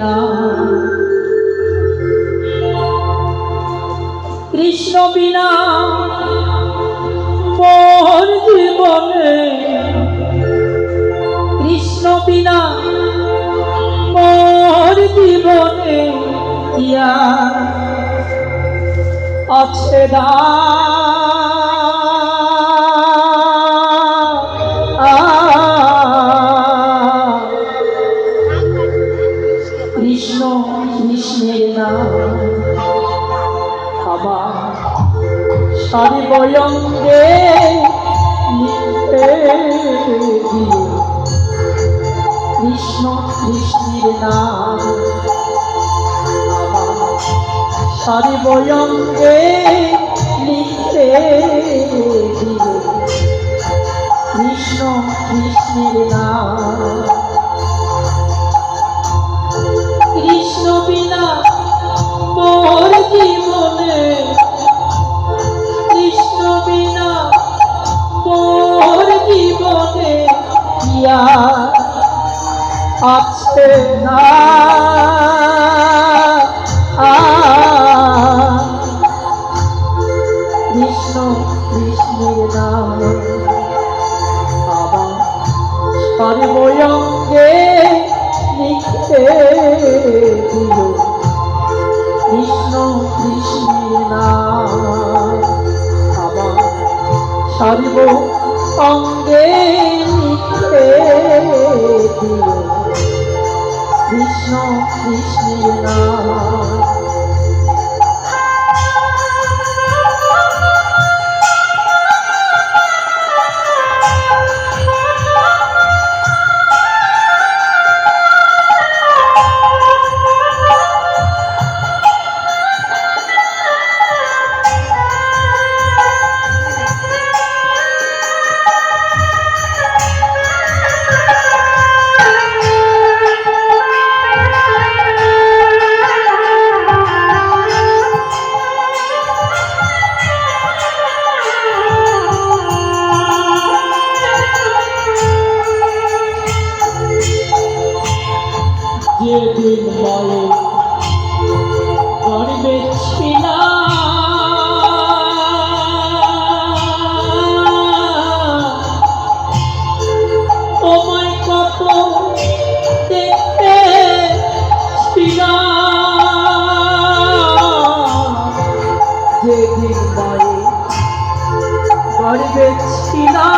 না কৃষ্ণ বিনা মোর জীবনে। কৃষ্ণ বিনা মোর জীবনে ইয়া আছে দা কৃষ্ণ কৃষ্ণের নাম। আমার সারি বয়ঙ্গে কৃষ্ণ কৃষ্ণের নাম। আমার সারি বয়ঙ্গে লিখতে ইয়া আছে না। কৃষ্ণ, কৃষ্ণের নাম আমার সর্বঙ্গে লিখতে দিল। কৃষ্ণ, কৃষ্ণের নাম আমার সর্ব অঙ্গে দিল কৃষ্ণ নাম যেদিন বলে করবে ছিলা কত দেখতে ছিলা যেদিন বলে করবে ছিলা